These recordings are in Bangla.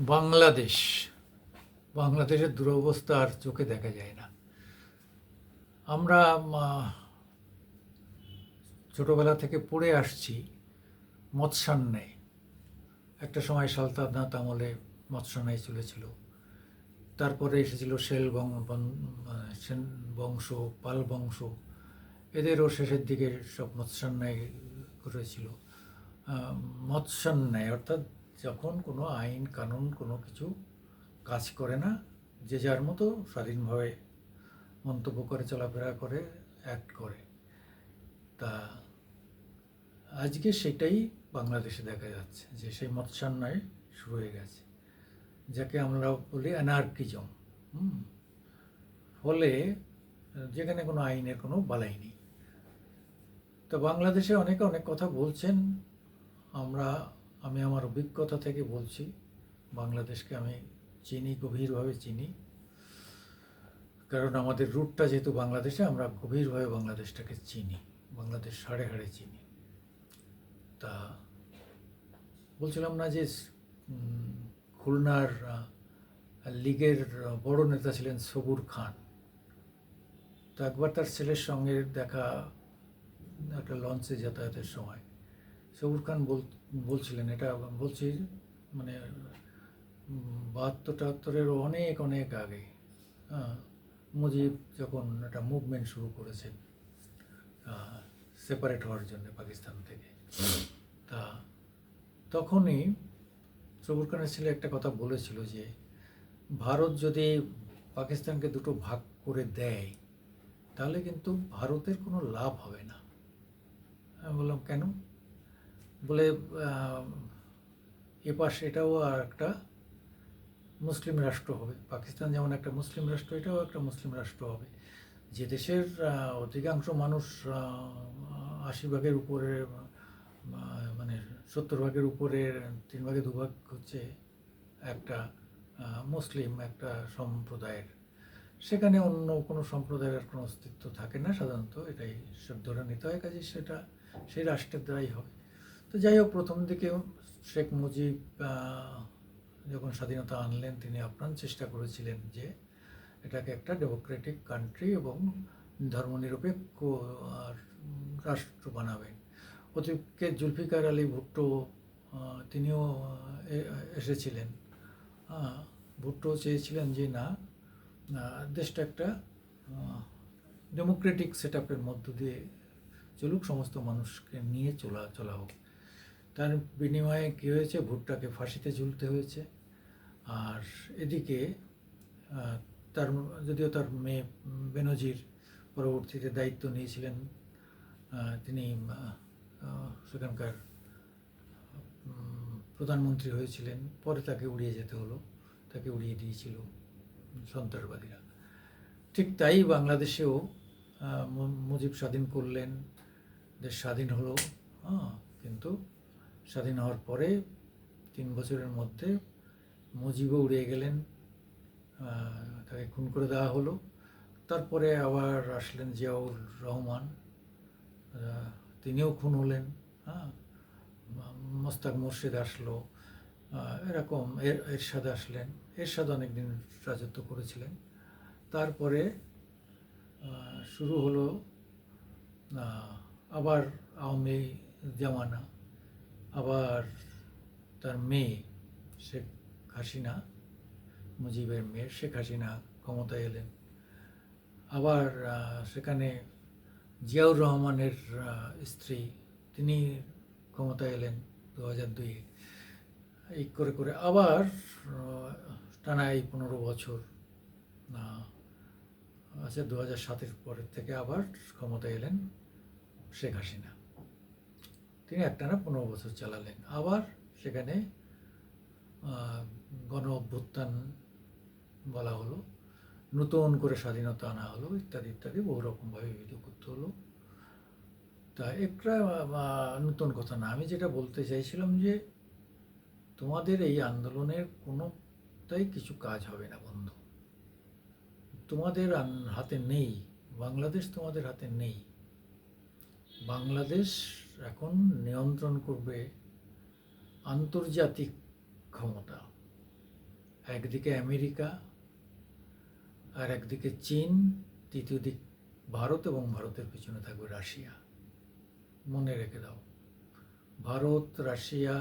বাংলাদেশ। বাংলাদেশের দুরবস্থা আর চোখে দেখা যায় না। আমরা ছোটবেলা থেকে পড়ে আসছি মৎস্যান্যায় একটা সময় সালতানাত আমলে মৎস্যান্যায় চলেছিল। তারপরে এসেছিল আহ, সেন বংশ পাল বংশ। এদেরও শেষের দিকে সব মৎস্যান্যায় করেছিল মৎস্যান্যায় অর্থাৎ যখন কোনো আইন, কানুন কোনো কিছু কাজ করে না, যে যার মতো স্বাধীনভাবে মন্তব্য করে, চলাফেরা করে অ্যাক্ট করে, তা আজকে সেটাই বাংলাদেশে দেখা যাচ্ছে যে সেই মৎস্যান্যায় শুরু হয়ে গেছে, যাকে আমরা বলি অ্যানার্কিজম ফলে যেখানে কোনো আইনের কোনো বালাই নেই। তো বাংলাদেশে অনেকে অনেক কথা বলছেন, আমরা আমি আমার অভিজ্ঞতা থেকে বলছি, বাংলাদেশকে আমি চিনি, গভীরভাবে চিনি। কারণ আমাদের রুটটা যেহেতু বাংলাদেশে, আমরা গভীরভাবে বাংলাদেশটাকে চিনি, বাংলাদেশ হাড়ে হাড়ে চিনি। তা বলছিলাম না যে খুলনার লীগের বড় নেতা ছিলেন সবুর খান। তো একবার তার ছেলের সঙ্গে দেখা, একটা লঞ্চে যাতায়াতের সময়। সবুর খান বল, বলছিলেন, এটা বলছি মানে বাহাত্তর টাহাত্তরের অনেক অনেক আগে হ্যাঁ মুজিব যখন একটা মুভমেন্ট শুরু করেছেন সেপারেট হওয়ার জন্য পাকিস্তান থেকে, তা তখনই সবুর খানের ছেলে একটা কথা বলেছিল যে, ভারত যদি পাকিস্তানকে দুটো ভাগ করে দেয়, তাহলে কিন্তু ভারতের কোনো লাভ হবে না। আমি বললাম, কেন? বলে এপাশ এটাও আর একটা মুসলিম রাষ্ট্র হবে। পাকিস্তান যেমন একটা মুসলিম রাষ্ট্র, এটাও একটা মুসলিম রাষ্ট্র হবে। যে দেশের অধিকাংশ মানুষ আশি ভাগের উপরে মানে সত্তর ভাগের উপরে, তিন ভাগে দুভাগ হচ্ছে একটা মুসলিম, একটা সম্প্রদায়ের। সেখানে অন্য কোনো সম্প্রদায়ের কোনো অস্তিত্ব থাকে না সাধারণত। এটাই ধরে নিতে হয়। কাজে সেটা, সেই রাষ্ট্রের দ্বারাই হবে। তো যাই হোক, প্রথম দিকে শেখ মুজিব যখন স্বাধীনতা আনলেন, তিনি আপ্রাণ চেষ্টা করেছিলেন যে এটাকে একটা ডেমোক্রেটিক কান্ট্রি এবং ধর্মনিরপেক্ষ রাষ্ট্র বানাবেন। অতীতকে জুলফিকার আলী ভুট্টো তিনিও এসেছিলেন। ভুট্টো চেয়েছিলেন যে না দেশটা একটা ডেমোক্রেটিক সেট আপের মধ্য দিয়ে চলুক, সমস্ত মানুষকে নিয়ে চলা চলা হোক। তার বিনিময়ে কী হয়েছে? ভুট্টাকে ফাঁসিতে ঝুলতে হয়েছে। আর এদিকে তার যদিও তার মেয়ে বেনজির পরবর্তীতে দায়িত্ব নিয়েছিলেন তিনি সেখানকার প্রধানমন্ত্রী হয়েছিলেন। পরে তাকে উড়িয়ে যেতে হলো। তাকে উড়িয়ে দিয়েছিল সন্ত্রাসবাদীরা। ঠিক তাই বাংলাদেশেও মুজিব স্বাধীন করলেন, দেশ স্বাধীন হলো। হ্যাঁ কিন্তু স্বাধীন হওয়ার পরে তিন বছরের মধ্যে মুজিবও উড়িয়ে গেলেন তাকে খুন করে দেওয়া হলো। তারপরে আবার আসলেন জিয়াউর রহমান তিনিও খুন হলেন হ্যাঁ। মোস্তাক মুর্শিদ আসলো এরকম এর, এরশাদ আসলেন। এরশাদ অনেকদিন রাজত্ব করেছিলেন। তারপরে শুরু হলো আবার আওয়ামী জামানা। আবার তার মেয়ে, শেখ হাসিনা, মুজিবের মেয়ে, শেখ হাসিনা ক্ষমতায় এলেন। আবার সেখানে জিয়াউর রহমানের স্ত্রী, তিনি ক্ষমতায় এলেন দু হাজার দুইয়ে। এই করে করে আবার টানা এই পনেরো বছর আচ্ছা দু হাজার সাতের পরের থেকে আবার ক্ষমতায় এলেন শেখ হাসিনা। তিনি একটানা পনেরো বছর চালালেন। আবার সেখানে গণ অভ্যুত্থান বলা হলো, নতুন করে স্বাধীনতা আনা হলো, ইত্যাদি ইত্যাদি, বহু রকমভাবে বিধি করতে হলো। তা একটা নতুন কথা না। আমি যেটা বলতে চাইছিলাম যে, তোমাদের এই আন্দোলনের কোনোটাই কিছু কাজ হবে না বন্ধু। তোমাদের হাতে নেই। বাংলাদেশ তোমাদের হাতে নেই। বাংলাদেশ এখন নিয়ন্ত্রণ করবে আন্তর্জাতিক ক্ষমতা। একদিকে আমেরিকা, আর একদিকে চীন, তৃতীয় দিক ভারত এবং ভারতের পিছনে থাকবে রাশিয়া। মনে রেখে দাও, ভারত, রাশিয়া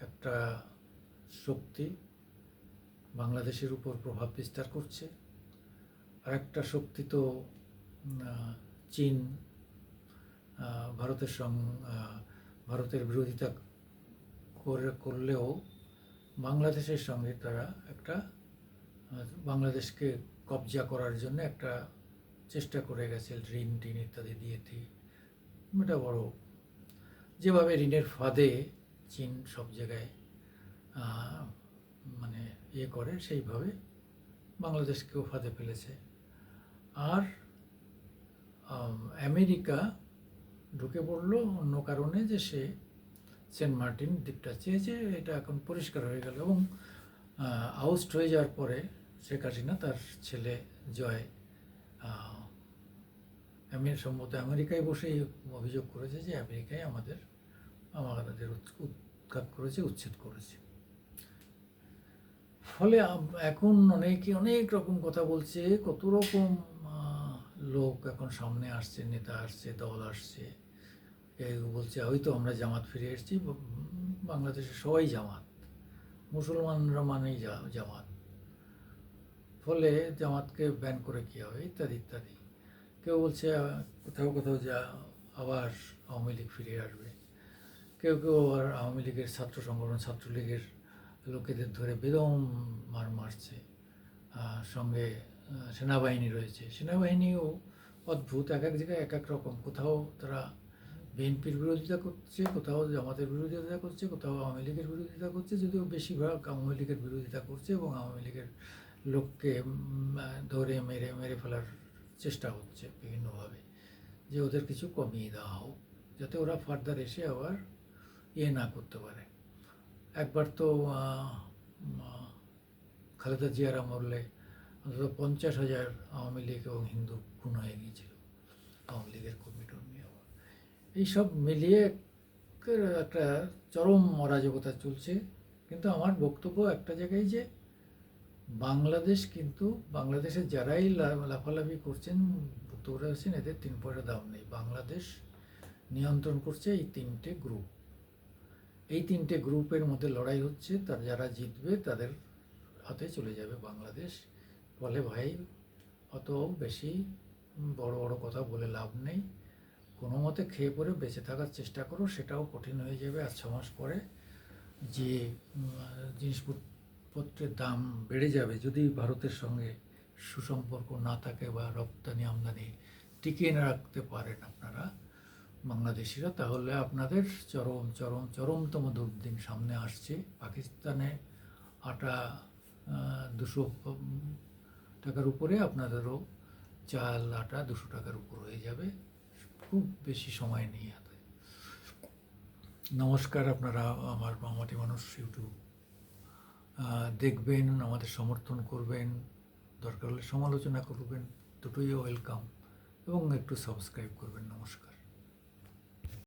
একটা শক্তি, বাংলাদেশের উপর প্রভাব বিস্তার করছে। আর একটা শক্তি তো চীন ভারতের সঙ্গে ভারতের বিরোধিতা করে, করলেও বাংলাদেশের সঙ্গে তারা একটা বাংলাদেশকে কবজা করার জন্য একটা চেষ্টা করে গেছে ঋণ, টিন ইত্যাদি দিয়ে দিয়ে এটা বড়। যেভাবে ঋণের ফাঁদে চীন সব জায়গায় মানে ইয়ে করে, সেইভাবে বাংলাদেশকেও ফাঁদে ফেলেছে। আর আমেরিকা ঢুকে পড়ল অন্য কারণে যে সে সেন্ট মার্টিন দ্বীপটা চেয়েছে, এটা এখন পরিষ্কার হয়ে গেল এবং আউস্ট হয়ে যাওয়ার পরে শেখ হাসিনা তার ছেলে জয় আমের সম্ভবত আমেরিকায় বসেই অভিযোগ করেছে যে আমেরিকায় আমাদের আমাদের উৎ- উৎখাত করেছে, উচ্ছেদ করেছে। ফলে এখন অনেকে অনেক রকম কথা বলছে, কত রকম লোক এখন সামনে আসছে, নেতা আসছে, দল আসছে। বলছে, হয়তো আমরা জামাত ফিরে এসেছি বাংলাদেশে সবাই জামাত। মুসলমানরা মানেই জামাত। ফলে জামাতকে ব্যান করে কী হবে? ইত্যাদি ইত্যাদি। কেউ বলছে, কোথাও কোথাও যা, আবার আওয়ামী লীগ ফিরে আসবে। কেউ কেউ আবার আওয়ামী লীগের ছাত্র সংগঠন, ছাত্রলীগের লোকেদের ধরে বেদম মার মারছে। সঙ্গে সেনাবাহিনী রয়েছে। সেনাবাহিনীও অদ্ভুত, এক এক জায়গায় এক এক রকম। কোথাও তারা বিএনপির বিরোধিতা করছে, কোথাও জামাতের বিরোধিতা করছে, কোথাও আওয়ামী লীগের বিরোধিতা করছে, যদিও বেশিরভাগ আওয়ামী লীগের বিরোধিতা করছে এবং আওয়ামী লীগের লোককে ধরে মেরে মেরে ফেলার চেষ্টা হচ্ছে বিভিন্নভাবে, যে ওদের কিছু কমিয়ে দেওয়া হোক, যাতে ওরা ফার্দার এসে আবার ইয়ে না করতে পারে। একবার তো খালেদা জিয়ার আমলে অন্তত পঞ্চাশ হাজার আওয়ামী লীগ এবং হিন্দু খুন হয়ে গিয়েছিল, আওয়ামী লীগের কর্মী আবার এইসব মিলিয়ে একটা চরম অরাজকতা চলছে। কিন্তু আমার বক্তব্য একটা জায়গায় যে বাংলাদেশ কিন্তু বাংলাদেশের যারাই লাফালাফি করছেন বক্তব্য রাখছেন এদের তিন পয়সা দাম নেই। বাংলাদেশ নিয়ন্ত্রণ করছে এই তিনটে গ্রুপ এই তিনটে গ্রুপের মধ্যে লড়াই হচ্ছে, তার যারা জিতবে তাদের হাতে চলে যাবে বাংলাদেশ। ফলে ভাই, অত বেশি বড় বড় কথা বলে লাভ নেই। কোনো মতে খেয়ে পরে বেঁচে থাকার চেষ্টা করো, সেটাও কঠিন হয়ে যাবে। আর ছ মাস পরে যে জিনিসপত্রের দাম বেড়ে যাবে, যদি ভারতের সঙ্গে সুসম্পর্ক না থাকে বা রপ্তানি আমদানি টিকিয়ে না রাখতে পারেন আপনারা বাংলাদেশিরা, তাহলে আপনাদের চরম চরম, চরমতম দুর্দিন সামনে আসছে। পাকিস্তানে আটা দুশো টাকার উপরে, আপনাদেরও চাল, আটা দুশো টাকার উপর হয়ে যাবে। খুব বেশি সময় নেই হাতে। নমস্কার আপনারা, আমার মামাটি মানুষ ইউটিউব। দেখবেন, আমাদের সমর্থন করবেন, দরকার হলে সমালোচনা করবেন, দুটোই ওয়েলকাম এবং একটু সাবস্ক্রাইব করবেন, নমস্কার।